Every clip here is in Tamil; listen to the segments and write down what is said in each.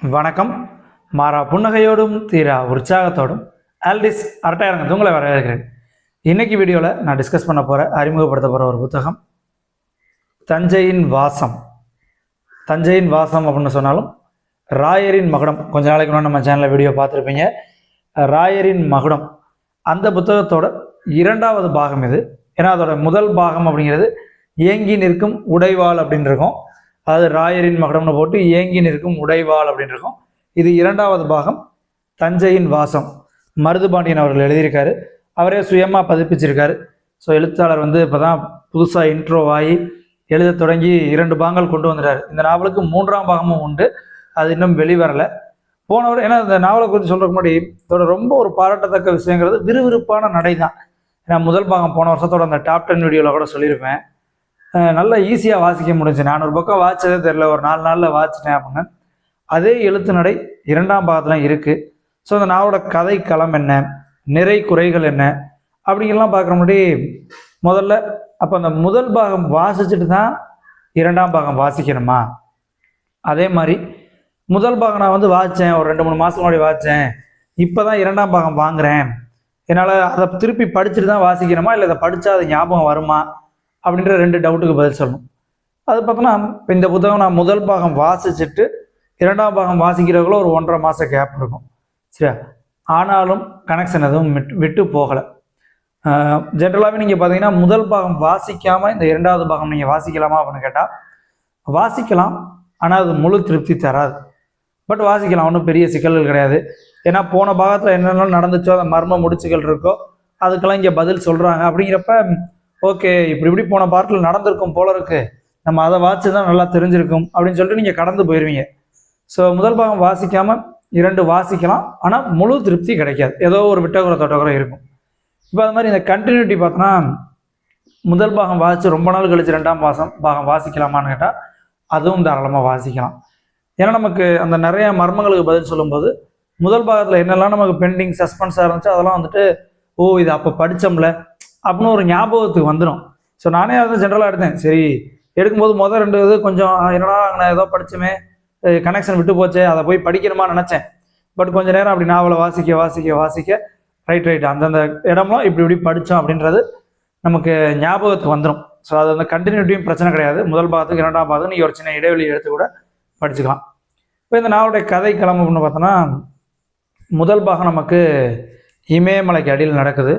வணக்கம். மாறா புன்னகையோடும் தீரா உற்சாகத்தோடும் ஆல்டிஸ் அரட்டையரங்கத்து உங்களை வரவேற்கிறேன் இன்னைக்கு வீடியோவில் நான் டிஸ்கஸ் பண்ண போகிற அறிமுகப்படுத்த போகிற ஒரு புத்தகம் தஞ்சையின் வாசம். தஞ்சையின் வாசம் அப்படின்னு சொன்னாலும் ராயரின் மகுடம். கொஞ்ச நாளைக்கு முன்னாடி நம்ம சேனலில் வீடியோ பார்த்துருப்பீங்க. ராயரின் மகுடம். அந்த புத்தகத்தோட இரண்டாவது பாகம் இது. ஏன்னா அதோட முதல் பாகம் அப்படிங்கிறது ஏங்கி நிற்கும் உடைவாள் அப்படின்னு இருக்கும். அதாவது ராயரின் மகடம்னு போட்டு ஏங்கி நிற்கும் உடைவாள் அப்படின்னு இருக்கும் இது இரண்டாவது பாகம் தஞ்சையின் வாசம். மருதுபாண்டியன் அவர்கள் எழுதியிருக்காரு. அவரே சுயமாக பதிப்பிச்சிருக்காரு. ஸோ எழுத்தாளர் வந்து இப்போ தான் புதுசாக இன்ட்ரோ ஆகி எழுத தொடங்கி இரண்டு பாகங்கள் கொண்டு வந்துட்டார். இந்த நாவலுக்கு மூன்றாம் பாகமும் உண்டு. அது இன்னும் வெளிவரலை. போனவர் ஏன்னா இந்த நாவலை குறித்து சொல்கிறதுக்கு முன்னாடி இதோட ரொம்ப ஒரு பாராட்டத்தக்க விஷயங்கிறது விறுவிறுப்பான நடை தான் ஏன்னா முதல் பாகம் போன வருஷத்தோட அந்த டாப் டென் வீடியோவில் கூட சொல்லியிருப்பேன். நல்லா ஈஸியாக வாசிக்க முடிஞ்சு. நானூறு பக்கம் வாச்சதே தெரில ஒரு நாலு நாளில் வாச்சிட்டேன் அப்படின்னு. அதே எழுத்து நடை இரண்டாம் பாகத்தில் இருக்குது ஸோ அந்த நாவோட கதை களம் என்ன? நிறை குறைகள் என்ன? அப்படிங்கெல்லாம் பார்க்குற முன்னாடி முதல்ல அப்போ அந்த முதல் பாகம் வாசிச்சுட்டு தான் இரண்டாம் பாகம் வாசிக்கணுமா? அதே மாதிரி முதல் பாகம் நான் வந்து வாச்சேன் ஒரு ரெண்டு மூணு மாதம் முன்னாடி வாச்சேன் இப்போ தான் இரண்டாம் பாகம் வாங்குறேன். என்னால் அதை திருப்பி படிச்சுட்டு தான் வாசிக்கணுமா? இல்லை அதை படித்தா அது ஞாபகம் வருமா? அப்படின்ற ரெண்டு டவுட்டுக்கு பதில் சொல்லணும். அது பார்த்தோன்னா இப்போ இந்த புத்தகம் நான் முதல் பாகம் வாசிச்சுட்டு இரண்டாம் பாகம் வாசிக்கிறவங்களும் ஒரு ஒன்றரை மாத கேப் இருக்கும். சரியா? ஆனாலும் கனெக்ஷன் எதுவும் விட்டு விட்டு போகலை. ஜென்ரலாகவே நீங்கள் பார்த்தீங்கன்னா முதல் பாகம் வாசிக்காமல் இந்த இரண்டாவது பாகம் நீங்கள் வாசிக்கலாமா அப்படின்னு கேட்டால் வாசிக்கலாம். ஆனால் அது முழு திருப்தி தராது. பட் வாசிக்கலாம் ஒன்றும் பெரிய சிக்கல்கள் கிடையாது. ஏன்னா போன பாகத்தில் என்னென்ன நடந்துச்சோ அந்த மர்ம முடிச்சுகள் இருக்கோ அதுக்கெல்லாம் இங்கே பதில் சொல்கிறாங்க அப்படிங்கிறப்ப ஓகே இப்படி இப்படி போன பாட்டில் நடந்திருக்கும் போல இருக்கு. நம்ம அதை வாட்சி தான் நல்லா தெரிஞ்சிருக்கும் அப்படின்னு சொல்லிட்டு நீங்கள் கடந்து போயிடுவீங்க ஸோ முதல் பாகம் வாசிக்காமல் இரண்டு வாசிக்கலாம். ஆனால் முழு திருப்தி கிடைக்காது. ஏதோ ஒரு விட்டகுறை தொட்டகுறை இருக்கும். இப்போ அது மாதிரி இந்த கண்டினியூட்டி பார்த்தோன்னா முதல் பாகம் வாசித்து ரொம்ப நாள் கழிச்சு ரெண்டாம் பாசம் பாகம் வாசிக்கலாமான்னு கேட்டால் அதுவும் தாராளமாக வாசிக்கலாம். ஏன்னா நமக்கு அந்த நிறைய மர்மங்களுக்கு பதில் சொல்லும்போது முதல் பாகத்தில் என்னெல்லாம் நமக்கு பெண்டிங் சஸ்பென்ஸாக இருந்துச்சோ அதெல்லாம் வந்துட்டு ஓ இது அப்போ படித்தோம்ல அப்படின்னு ஒரு ஞாபகத்துக்கு வந்துடும் ஸோ நானே அதை ஜென்ரலாக எடுத்தேன். சரி எடுக்கும்போது முதல் ரெண்டு இது கொஞ்சம் என்னடா நான் ஏதோ படித்தோமே கனெக்ஷன் விட்டு போச்சே அதை போய் படிக்கணுமா நினச்சேன். பட் கொஞ்ச நேரம் அப்படி நாவலை வாசிக்க வாசிக்க வாசிக்க ரைட் ரைட் அந்தந்த இடம்லாம் இப்படி இப்படி படித்தோம் அப்படின்றது நமக்கு ஞாபகத்துக்கு வந்துடும் ஸோ அது அந்த கண்டினியூட்டியும் பிரச்சனை கிடையாது. முதல் பாகத்துக்கு இரண்டாம் பாகத்துக்கு நீங்கள் ஒரு சின்ன இடைவெளி எடுத்து கூட படிச்சுக்கலாம். இப்போ இந்த நாவலுடைய கதை கிளம்பு அப்படின்னு பார்த்தோன்னா முதல் பாகம் நமக்கு இமயமலைக்கு அடியில் நடக்குது.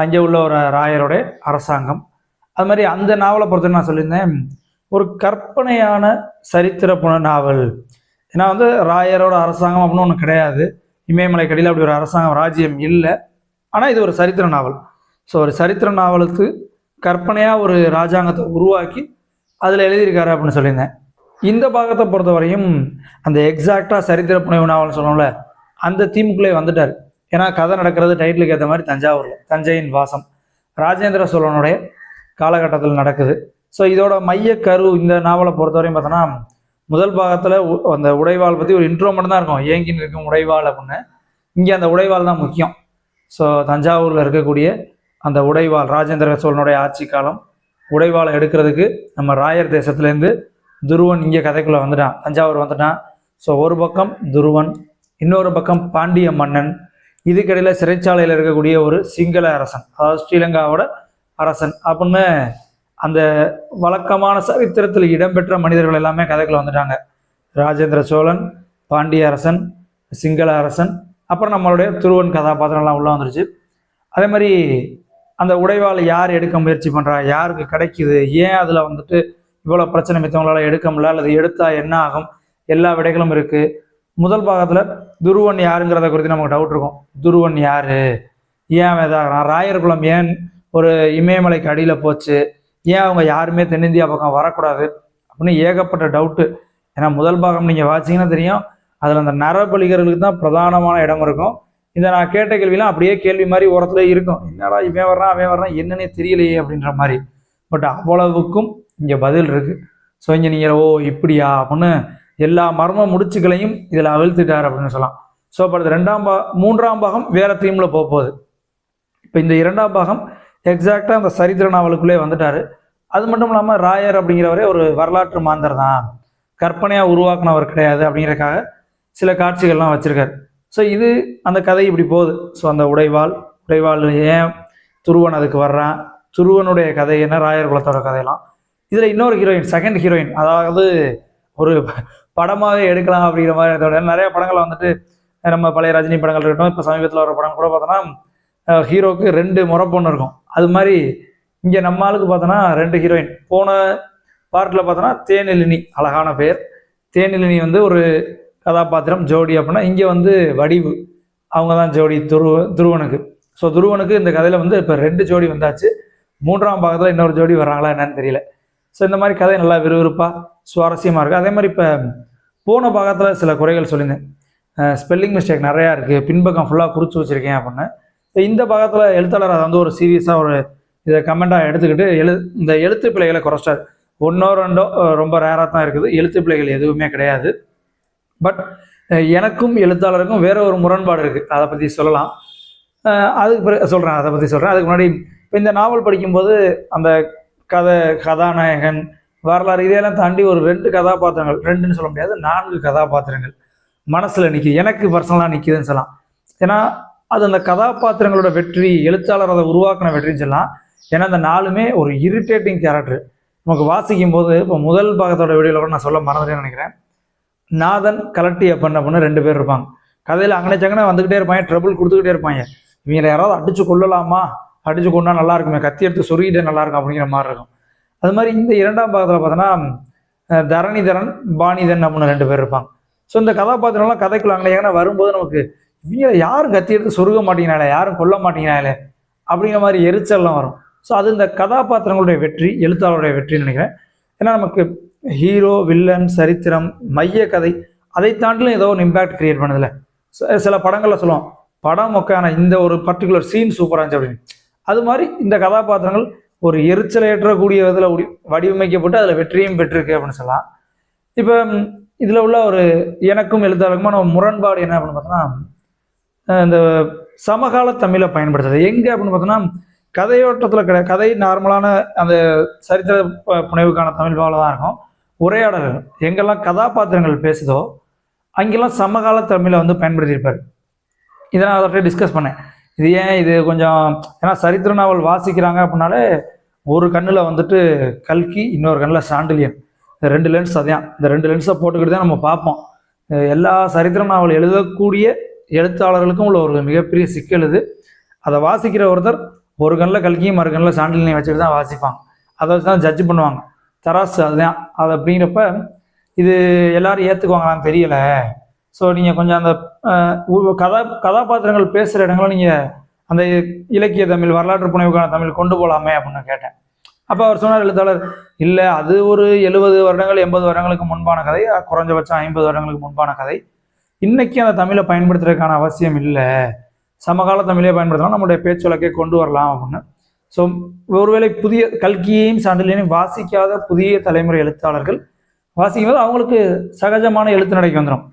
அங்கே உள்ள ஒரு ராயருடைய அரசாங்கம். அது மாதிரி அந்த நாவலை பொறுத்த நான் சொல்லியிருந்தேன். ஒரு கற்பனையான சரித்திர புன நாவல் ஏன்னா வந்து ராயரோட அரசாங்கம் அப்படின்னு ஒன்று கிடையாது. இமயமலைக்கு அடியில் அப்படி ஒரு அரசாங்கம் ராஜ்யம் இல்லை. ஆனால் இது ஒரு சரித்திர நாவல். ஸோ ஒரு சரித்திர நாவலுக்கு கற்பனையாக ஒரு ராஜாங்கத்தை உருவாக்கி அதில் எழுதியிருக்காரு அப்படின்னு சொல்லியிருந்தேன். இந்த பாகத்தை பொறுத்தவரையும் அந்த எக்ஸாக்டாக சரித்திர புனைவு நாவல்னு சொன்னோம்ல அந்த தீமுக்குள்ளே வந்துட்டார். ஏன்னா கதை நடக்கிறது டைட்டிலுக்கு ஏற்ற மாதிரி தஞ்சாவூரில் தஞ்சையின் வாசம். ராஜேந்திர சோழனுடைய காலகட்டத்தில் நடக்குது. ஸோ இதோட மைய கரு இந்த நாவலை பொறுத்தவரையும் பார்த்தோன்னா முதல் பாகத்தில் அந்த உடைவாள் பற்றி ஒரு இன்ட்ரோ மட்டும் தான் இருக்கும். ஏங்கி இருக்கும் உடைவாள் அப்படின்னு. இங்கே அந்த உடைவாள் தான் முக்கியம். ஸோ தஞ்சாவூரில் இருக்கக்கூடிய அந்த உடைவாள் ராஜேந்திர சோழனுடைய ஆட்சி காலம் உடைவாளை எடுக்கிறதுக்கு நம்ம ராயர் தேசத்துலேருந்து துருவன் இங்கே கதைக்குள்ளே வந்துட்டான். தஞ்சாவூர் வந்துட்டான். ஸோ ஒரு பக்கம் துருவன் இன்னொரு பக்கம் பாண்டிய மன்னன். இதுக்கிடையில் சிறைச்சாலையில் இருக்கக்கூடிய ஒரு சிங்கள அரசன் அதாவது ஸ்ரீலங்காவோட அரசன். அப்படின்னு அந்த வழக்கமான சரித்திரத்தில் இடம்பெற்ற மனிதர்கள் எல்லாமே கதைக்குள்ள வந்துட்டாங்க. ராஜேந்திர சோழன் பாண்டிய அரசன் சிங்கள அரசன் அப்புறம் நம்மளுடைய துருவன் கதாபாத்திரம்லாம் உள்ளே வந்துருச்சு. அதே மாதிரி அந்த உடைவால் யார் எடுக்க முயற்சி பண்ணுறா யாருக்கு கிடைக்குது? ஏன் அதில் வந்துட்டு இவ்வளோ பிரச்சனை மித்தவங்களால் எடுக்க முடியல? அல்லது எடுத்தால் என்ன ஆகும்? எல்லா விடைகளும் இருக்குது முதல் பாகத்தில் துருவன் யாருங்கிறத குறித்து நமக்கு டவுட் இருக்கும். துருவன் யார்? ஏன் அவன் இதாகிறான் ராயர் குலம் ஏன் ஒரு இமயமலைக்கு அடியில் போச்சு? ஏன் அவங்க யாருமே தென்னிந்தியா பக்கம் வரக்கூடாது? அப்படின்னு ஏகப்பட்ட டவுட்டு ஏன்னா முதல் பாகம் நீங்கள் வாசிங்கன்னா தெரியும் அதில் அந்த நரபலிகர்களுக்கு தான் பிரதானமான இடம் இருக்கும். இந்த நான் கேட்ட கேள்விலாம் அப்படியே கேள்வி மாதிரி ஓரத்தில் இருக்கும். என்னடா இவன் வர்றான் அவன் வர்றான் என்னன்னே தெரியலையே அப்படின்ற மாதிரி. பட் அவ்வளவுக்கும் இங்கே பதில் இருக்குது ஸோ இங்கே நீங்கள் ஓ இப்படியா? அப்படின்னு எல்லா மர்ம முடிச்சுகளையும் இதில் அவிழ்த்துட்டார் அப்படின்னு சொல்லலாம். ஸோ இப்போ அடுத்து ரெண்டாம் பா மூன்றாம் பாகம் வேற தீமில் போக போகுது. இப்போ இந்த இரண்டாம் பாகம் எக்ஸாக்டாக அந்த சரித்திர நாவலுக்குள்ளே வந்துட்டாரு. அது மட்டும் இல்லாமல் ராயர் அப்படிங்கிறவரே ஒரு வரலாற்று மாந்தர் தான். கற்பனையாக உருவாக்குனவர் கிடையாது அப்படிங்கிறதுக்காக சில காட்சிகள்லாம் வச்சுருக்காரு. ஸோ இது அந்த கதை இப்படி போகுது. ஸோ அந்த உடைவாள் உடைவாள் ஏன் துருவன் அதுக்கு வர்றான்? துருவனுடைய கதை என்ன? ராயர் குலத்தோட கதையெல்லாம். இதில் இன்னொரு ஹீரோயின் செகண்ட் ஹீரோயின் அதாவது ஒரு படமாகவே எடுக்கலாம் அப்படிங்கிற மாதிரி நிறைய படங்கள் வந்துட்டு நம்ம பழைய ரஜினி படங்கள் இருக்கட்டும் இப்போ சமீபத்தில் வர படம் கூட பார்த்தோன்னா ஹீரோக்கு ரெண்டு முறை பொண்ணு இருக்கும். அது மாதிரி இங்கே நம்ம ஆளுக்கு பார்த்தோன்னா ரெண்டு ஹீரோயின். போன பார்ட்டில் பார்த்தோன்னா தேனிலினி அழகான பேர். தேனிலினி வந்து ஒரு கதாபாத்திரம் ஜோடி அப்படின்னா இங்கே வந்து வடிவு. அவங்க தான் ஜோடி துருவ துருவனுக்கு. ஸோ துருவனுக்கு இந்த கதையில் வந்து இப்போ ரெண்டு ஜோடி வந்தாச்சு. மூன்றாம் பாகத்தில் இன்னொரு ஜோடி வர்றாங்களா என்னன்னு தெரியல. ஸோ இந்த மாதிரி கதை நல்லா விறுவிறுப்பாக சுவாரஸ்யமாக இருக்குது அதே மாதிரி இப்போ போன பாகத்தில் சில குறைகள் சொல்லியிருந்தேன். ஸ்பெல்லிங் மிஸ்டேக் நிறையா இருக்குது பின்பக்கம் ஃபுல்லாக குறித்து வச்சுருக்கேன் அப்படின்னு. இந்த பாகத்தில் எழுத்தாளர் அதை வந்து ஒரு சீரியஸாக ஒரு இதை கமெண்ட்டாக எடுத்துக்கிட்டு எழு இந்த எழுத்து பிள்ளைகளை குறைச்சார் ஒன்றோ ரெண்டோ ரொம்ப ரேராக தான் இருக்குது. எழுத்து பிள்ளைகள் எதுவுமே கிடையாது. பட் எனக்கும் எழுத்தாளருக்கும் வேற ஒரு முரண்பாடு இருக்குது அதை பற்றி சொல்லலாம். அதுக்கு பிறகு சொல்கிறேன் அதை பற்றி சொல்கிறேன் அதுக்கு முன்னாடி இப்போ இந்த நாவல் படிக்கும்போது அந்த கதை கதாநாயகன் வரலாறு இதையெல்லாம் தாண்டி ஒரு ரெண்டு கதாபாத்திரங்கள் ரெண்டுன்னு சொல்ல முடியாது நான்கு கதாபாத்திரங்கள் மனசில் நிற்கிது எனக்கு பர்சனலாக நிற்கிதுன்னு சொல்லலாம். ஏன்னா அது அந்த கதாபாத்திரங்களோட வெற்றி எழுத்தாளர் அதை உருவாக்கின வெற்றின்னு சொல்லலாம். ஏன்னா அந்த நாலுமே ஒரு இரிட்டேட்டிங் கேரக்டர் நமக்கு வாசிக்கும் போது இப்போ முதல் பாகத்தோட வீடியோவில் கூட நான் சொல்ல மறந்துட்டேன்னு நினைக்கிறேன். நாதன் கலட்டி அப்பன் அப்படின்னு ரெண்டு பேர் இருப்பாங்க. கதையில் அங்கனே சங்கனே வந்துக்கிட்டே இருப்பாங்க ட்ரபிள் கொடுத்துக்கிட்டே இருப்பாங்க. இவங்களை யாராவது அடிச்சு கொள்ளலாமா அடிச்சு கொண்டா நல்லா இருக்குமே கத்தி எடுத்து சொருகிட்டே நல்லா இருக்கும் அப்படிங்கிற மாதிரி இருக்கும். அது மாதிரி இந்த இரண்டாம் பாகத்தில் பார்த்தோன்னா தரணிதரன் பாணிதன் அப்படின்னு ரெண்டு பேர் இருப்பாங்க. ஸோ இந்த கதாபாத்திரம்லாம் கதைக்குள்ள அங்கே வரும்போது நமக்கு இவங்க யாரும் கத்தி எடுத்து சொருக மாட்டேங்கிறாங்களே யாரும் கொல்ல மாட்டேங்கிறாங்களே அப்படிங்கிற மாதிரி எரிச்சல்லாம் வரும். ஸோ அது இந்த கதாபாத்திரங்களுடைய வெற்றி எழுத்தாளருடைய வெற்றின்னு நினைக்கிறேன். ஏன்னா நமக்கு ஹீரோ வில்லன் சரித்திரம் மைய கதை அதை தாண்டிலும் ஏதோ ஒரு இம்பேக்ட் கிரியேட் பண்ணதில்லை. சில படங்களில் சொல்லுவோம் படம் மொக்கான இந்த ஒரு பர்டிகுலர் சீன் சூப்பராக இருந்துச்சு அப்படின்னு. அது மாதிரி இந்த கதாபாத்திரங்கள் ஒரு எரிச்சலை ஏற்றக்கூடிய விதத்தில் உடி வடிவமைக்கப்பட்டு அதில் வெற்றியும் பெற்றிருக்கு அப்படின்னு சொல்லலாம். இப்போ இதில் உள்ள ஒரு எனக்கும் எழுத்தாளருக்குமான முரண்பாடு என்ன அப்படின்னு பார்த்தோன்னா இந்த சமகால தமிழை பயன்படுத்துறது. எங்கே அப்படின்னு பார்த்தோன்னா கதையோட்டத்தில் கிடையாது கதை நார்மலான அந்த சரித்திர புனைவுக்கான தமிழ் பாவில் தான் இருக்கும். உரையாடல்கள். எங்கெல்லாம் கதாபாத்திரங்கள் பேசுதோ அங்கெல்லாம் சமகால தமிழை வந்து பயன்படுத்தியிருப்பார். இதை நான் அவர்கிட்ட டிஸ்கஸ் பண்ணேன். இது ஏன் இது கொஞ்சம் ஏன்னா சரித்திர நாவல் வாசிக்கிறாங்க அப்படின்னாலே ஒரு கண்ணில் வந்துட்டு கல்கி இன்னொரு கண்ணில் சாண்டிலியன். ரெண்டு லென்ஸ் அதான். இந்த ரெண்டு லென்ஸை போட்டுக்கிட்டு தான் நம்ம பார்ப்போம். எல்லா சரித்திர நாவல் எழுதக்கூடிய எழுத்தாளர்களுக்கும் உள்ள ஒரு மிகப்பெரிய சிக்கல் இது. அதை வாசிக்கிற ஒருத்தர் ஒரு கண்ணில் கல்கியும் மறு கண்ணில் சாண்டிலியனை வச்சுட்டு தான் வாசிப்பாங்க. அதை வச்சு தான் ஜட்ஜ் பண்ணுவாங்க. தராசு அதுதான். அது அப்படிங்கிறப்ப இது எல்லாரும் ஏற்றுக்குவாங்களான்னு தெரியல. ஸோ நீங்கள் கொஞ்சம் அந்த கதா கதாபாத்திரங்கள் பேசுகிற இடங்களை நீங்கள் அந்த இலக்கிய தமிழ் வரலாற்று புனைவுக்கான தமிழ் கொண்டு போகலாமே அப்படின்னு கேட்டேன். அப்போ அவர் சொன்னார் எழுத்தாளர் இல்லை அது ஒரு எழுபது வருடங்கள் எண்பது வருடங்களுக்கு முன்பான கதை குறைஞ்சபட்சம் ஐம்பது வருடங்களுக்கு முன்பான கதை. இன்னைக்கு அந்த தமிழை பயன்படுத்துறதுக்கான அவசியம் இல்லை. சமகால தமிழே பயன்படுத்தலாம் நம்மளுடைய பேச்சு வழக்கை கொண்டு வரலாம் அப்படின்னு. ஸோ ஒருவேளை புதிய கல்கியையும் சாண்டிலையும் வாசிக்காத புதிய தலைமுறை எழுத்தாளர்கள் வாசிக்கும் போது அவங்களுக்கு சகஜமான எழுத்து நடைக்கு வந்துடும்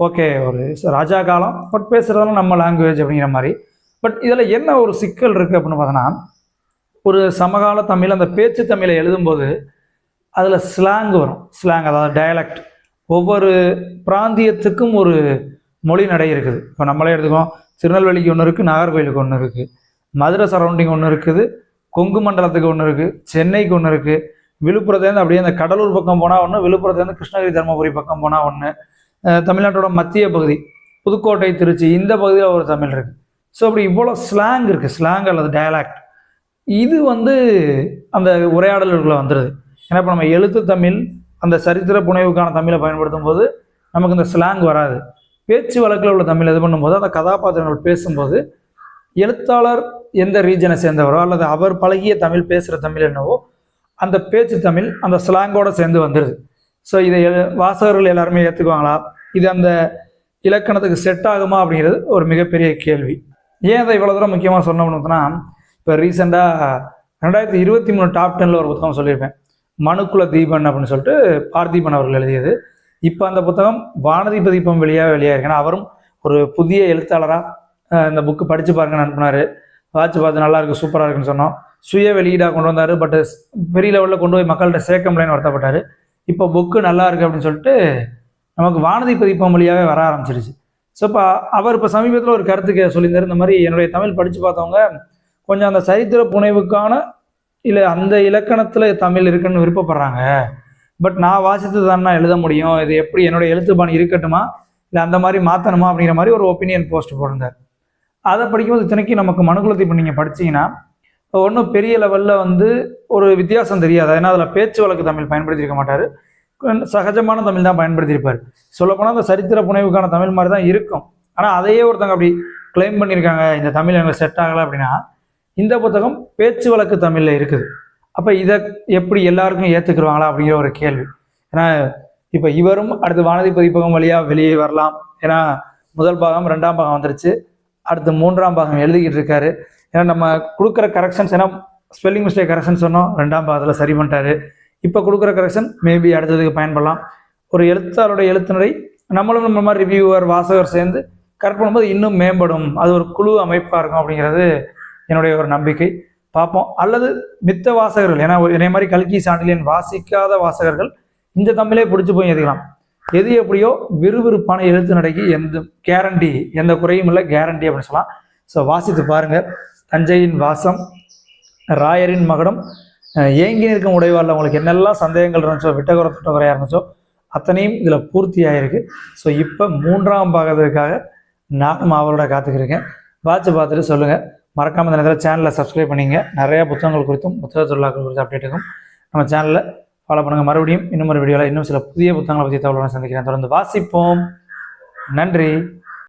ஓகே ஒரு ராஜா காலம் பட் பேசுகிறதெல்லாம் நம்ம லாங்குவேஜ் அப்படிங்கிற மாதிரி. பட் இதில் என்ன ஒரு சிக்கல் இருக்குது அப்படின்னு பார்த்தோன்னா ஒரு சமகால தமிழ் அந்த பேச்சு தமிழை எழுதும்போது அதில் ஸ்லாங் வரும். ஸ்லாங் அதாவது டயலக்ட் ஒவ்வொரு பிராந்தியத்துக்கும் ஒரு மொழி நடை இருக்குது. இப்போ நம்மளே எடுத்துக்கோம் திருநெல்வேலிக்கு ஒன்று இருக்குது நாகர்கோயிலுக்கு ஒன்று இருக்குது மதுரை சரௌண்டிங் ஒன்று இருக்குது கொங்கு மண்டலத்துக்கு ஒன்று இருக்குது சென்னைக்கு ஒன்று இருக்குது விழுப்புரத்துலேருந்து அப்படியே அந்த கடலூர் பக்கம் போனால் ஒன்று விழுப்புரத்துலேருந்து கிருஷ்ணகிரி தருமபுரி பக்கம் போனால் ஒன்று தமிழ்நாட்டோட மத்திய பகுதி புதுக்கோட்டை திருச்சி இந்த பகுதியில் ஒரு தமிழ் இருக்குது ஸோ அப்படி இவ்வளோ ஸ்லாங் இருக்குது ஸ்லாங் அல்லது டயலாக்ட் இது வந்து அந்த உரையாடல்களை வந்துடுது ஏன்னா இப்போ நம்ம எழுத்து தமிழ் அந்த சரித்திர புனைவுக்கான தமிழை பயன்படுத்தும் போது நமக்கு இந்த ஸ்லாங் வராது. பேச்சு வழக்கில் உள்ள தமிழ் இது பண்ணும்போது அந்த கதாபாத்திரங்கள் பேசும்போது எழுத்தாளர் எந்த ரீஜனை சேர்ந்தவரோ அல்லது அவர் பழகிய தமிழ் பேசுகிற தமிழ் என்னவோ அந்த பேச்சு தமிழ் அந்த ஸ்லாங்கோடு சேர்ந்து வந்துடுது ஸோ இதை எழு- வாசகர்கள் எல்லாருமே ஏற்றுக்குவாங்களா இது அந்த இலக்கணத்துக்கு செட் ஆகுமா அப்படிங்கிறது ஒரு மிகப்பெரிய கேள்வி. ஏன் அதை இவ்வளோ தூரம் முக்கியமாக சொன்னோம்னா இப்போ ரீசெண்டாக ரெண்டாயிரத்தி இருபத்தி மூணு டாப் டென்னில் ஒரு புத்தகம் சொல்லியிருப்பேன். மனுக்குல தீபன் அப்படின்னு சொல்லிட்டு பார்த்திபன் அவர்கள் எழுதியது. இப்போ அந்த புத்தகம் வானதி பதிப்பம் வெளியாக வெளியாக ஏன்னா அவரும் ஒரு புதிய எழுத்தாளராக இந்த புக்கு படித்து பாருங்கன்னு அனுப்புனார். வாட்ச் பார்த்து நல்லாயிருக்கு சூப்பராக இருக்குன்னு சொன்னோம். சுய வெளியீடாக கொண்டு வந்தார். பட் பெரிய லெவலில் கொண்டு போய் மக்கள்கிட்ட சேர்க்க முடியலன்னு வருத்தப்பட்டார். இப்போ புக்கு நல்லா இருக்கு அப்படின்னு சொல்லிட்டு நமக்கு வானதி பதிப்பம் வழியாகவே வர ஆரம்பிச்சிருச்சு. ஸோ இப்போ அவர் இப்போ சமீபத்தில் ஒரு கருத்துக்கு சொல்லியிருந்தார் இந்த மாதிரி என்னுடைய தமிழ் படித்து பார்த்தவங்க கொஞ்சம் அந்த சரித்திர புனைவுக்கான இல்லை அந்த இலக்கணத்தில் தமிழ் இருக்குன்னு விருப்பப்படுறாங்க. பட் நான் வாசித்து தான் எழுத முடியும். இது எப்படி என்னுடைய எழுத்து பாணி இருக்கட்டுமா? இல்லை அந்த மாதிரி மாற்றணுமா அப்படிங்கிற மாதிரி ஒரு ஒப்பீனியன் போஸ்ட் போட்டிருந்தார். அதை படிக்கும்போது இத்தனைக்கு நமக்கு மனுக்குலத்தை இப்போ நீங்கள் படிச்சீங்கன்னா ஒன்றும் பெரிய லெவலில் வந்து ஒரு வித்தியாசம் தெரியாது. ஏன்னா அதில் பேச்சு வழக்கு தமிழ் பயன்படுத்தியிருக்க மாட்டார். சகஜமான தமிழ் தான் பயன்படுத்தியிருப்பார். சொல்லப்போனால் அந்த சரித்திர புனைவுக்கான தமிழ் மாதிரி தான் இருக்கும். ஆனால் அதையே ஒருத்தங்க அப்படி கிளைம் பண்ணியிருக்காங்க இந்த தமிழ் எங்களுக்கு செட் ஆகலை அப்படின்னா இந்த புத்தகம் பேச்சு வழக்கு தமிழில் இருக்குது. அப்போ இதை எப்படி எல்லாருக்கும் ஏற்றுக்குருவாங்களா அப்படிங்கிற ஒரு கேள்வி. ஏன்னா இப்போ இவரும் அடுத்து வானதி பதிப்பகம் வழியாக வெளியே வரலாம். ஏன்னா முதல் பாகம் ரெண்டாம் பாகம் வந்துருச்சு. அடுத்து மூன்றாம் பாகம் எழுதிக்கிட்டு இருக்காரு. ஏன்னா நம்ம கொடுக்குற கரெக்ஷன்ஸ் ஏன்னா ஸ்பெல்லிங் மிஸ்டேக் கரெக்ஷன் சொன்னோம். ரெண்டாம் பாகத்தில் சரி பண்ணிட்டாரு. இப்போ கொடுக்குற கரெக்ஷன் மேபி அடுத்ததுக்கு பயன்படலாம். ஒரு எழுத்தாளருடைய எழுத்துநடை நம்மளும் நம்ம மாதிரி ரிவ்யூவர் வாசகர் சேர்ந்து கரெக்ட் பண்ணும்போது இன்னும் மேம்படும். அது ஒரு குழு அமைப்பாக இருக்கும் அப்படிங்கிறது என்னுடைய ஒரு நம்பிக்கை. பார்ப்போம். அல்லது மித்த வாசகர்கள் ஏன்னா இதே மாதிரி கல்கி சாண்டிலியன் வாசிக்காத வாசகர்கள் இந்த தமிழே பிடிச்சி போய் எதுக்கலாம் எது எப்படியோ விறுவிறுப்பான எழுத்து நடைக்கு எந்த கேரண்டி எந்த குறையும் இல்லை கேரண்டி அப்படின்னு சொல்லலாம். ஸோ வாசித்து பாருங்கள் தஞ்சையின் வாசம் ராயரின் மகடம் ஏங்கி நிற்கும் உடைவாளில் உங்களுக்கு என்னெல்லாம் சந்தேகங்கள் இருந்துச்சோ விட்டகுற தொட்டகுறையாக இருந்துச்சோ அத்தனையும் இதில் பூர்த்தி ஆகிருக்கு ஸோ இப்போ மூன்றாம் பாகத்துக்காக நானும் அவரோட காத்துக்கிருக்கேன். வாட்ச் பார்த்துட்டு சொல்லுங்கள் மறக்காமல் இந்த நேரத்தில் சேனலை சப்ஸ்கிரைப் பண்ணிங்க. நிறையா புத்தகங்கள் குறித்தும் புத்தக தொழிலாக்கள் குறித்து அப்டேட் இருக்கும். நம்ம சேனலில் ஃபாலோ பண்ணுங்கள் மறுபடியும் இன்னும் ஒரு வீடியோவில் இன்னும் சில புதிய புத்தகங்களை பற்றி தகவல்களை சந்திக்கிறேன். தொடர்ந்து வாசிப்போம். நன்றி.